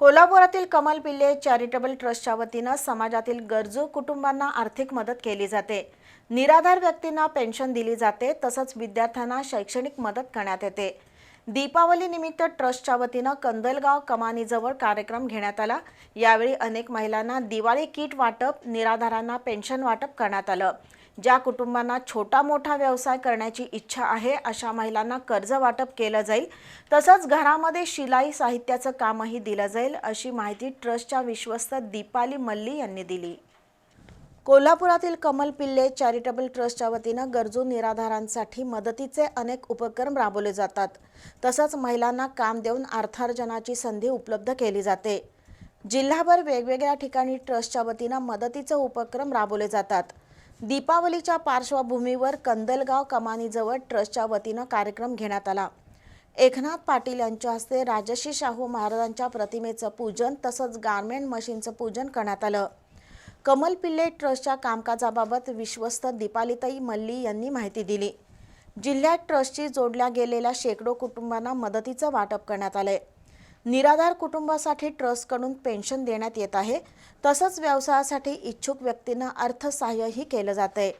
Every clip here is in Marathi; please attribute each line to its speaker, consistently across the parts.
Speaker 1: कोल्हापुरातील कमल पिल्ले चॅरिटेबल ट्रस्टच्या वतीनं समाजातील गरजू कुटुंबांना आर्थिक मदत केली जाते. निराधार व्यक्तींना पेन्शन दिली जाते तसंच विद्यार्थ्यांना शैक्षणिक मदत करण्यात येते. दीपावलीनिमित्त ट्रस्टच्या वतीनं कंदलगाव कमानीजवळ कार्यक्रम घेण्यात आला. यावेळी अनेक महिलांना दिवाळी किट वाटप निराधारांना पेन्शन वाटप करण्यात आलं. ज्या कुटुंबांना छोटा मोठा व्यवसाय करण्याची इच्छा आहे अशा महिलांना कर्ज वाटप केलं जाईल. तसंच घरामध्ये शिलाई साहित्याचं कामही दिलं जाईल अशी माहिती ट्रस्टच्या विश्वस्त दीपाली मल्ली यांनी दिली. कोल्हापुरातील कमल पिल्ले चॅरिटेबल ट्रस्टच्या वतीनं गरजू निराधारांसाठी मदतीचे अनेक उपक्रम राबवले जातात. तसंच महिलांना काम देऊन अर्थार्जनाची संधी उपलब्ध केली जाते. जिल्हाभर वेगवेगळ्या ठिकाणी ट्रस्टच्या वतीनं मदतीचे उपक्रम राबवले जातात. दीपावलीच्या पार्श्वभूमीवर कंदलगाव कमानीजवळ ट्रस्टच्या वतीनं कार्यक्रम घेण्यात आला. एकनाथ पाटील यांच्या हस्ते राजश्री शाहू महाराजांच्या प्रतिमेचं पूजन तसंच गारमेंट मशीनचं पूजन करण्यात आलं. कमल पिल्ले ट्रस्टच्या कामकाजाबाबत विश्वस्त दीपालिताई मल्ली यांनी माहिती दिली. जिल्ह्यात ट्रस्टशी जोडल्या गेलेल्या शेकडो कुटुंबांना मदतीचं वाटप करण्यात आलंय. निराधार कुटुंबासाठी ट्रस्टकडून पेन्शन देण्यात येत आहे. तसंच व्यवसायासाठी इच्छुक व्यक्तींना अर्थसहाय्यही केलं जातंय.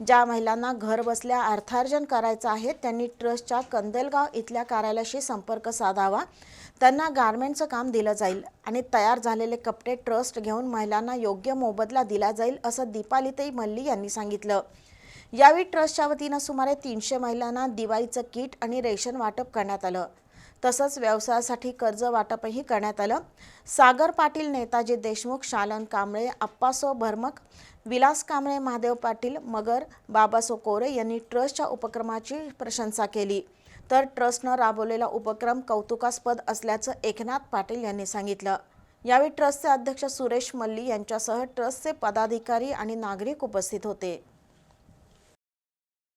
Speaker 1: ज्या महिलांना घर बसल्या अर्थार्जन करायचं आहे त्यांनी ट्रस्टच्या कंदेलगाव इथल्या कार्यालयाशी संपर्क साधावा. त्यांना गारमेंटचं काम दिलं जाईल आणि तयार झालेले कपडे ट्रस्ट घेऊन महिलांना योग्य मोबदला दिला जाईल असं दीपालिताई मल्ली यांनी सांगितलं. यावेळी ट्रस्टच्या वतीनं सुमारे तीनशे महिलांना दिवाळीचं किट आणि रेशन वाटप करण्यात आलं. तसंच व्यवसायासाठी कर्ज वाटपही करण्यात आलं. सागर पाटील नेताजी देशमुख शालन कांबळे अप्पासो भरमक विलास कांबळे महादेव पाटील मगर बाबासो कोरे यांनी ट्रस्टच्या उपक्रमाची प्रशंसा केली. तर ट्रस्टनं राबवलेला उपक्रम कौतुकास्पद असल्याचं एकनाथ पाटील यांनी सांगितलं. यावेळी ट्रस्टचे अध्यक्ष सुरेश मल्ली यांच्यासह ट्रस्टचे पदाधिकारी आणि नागरिक उपस्थित होते.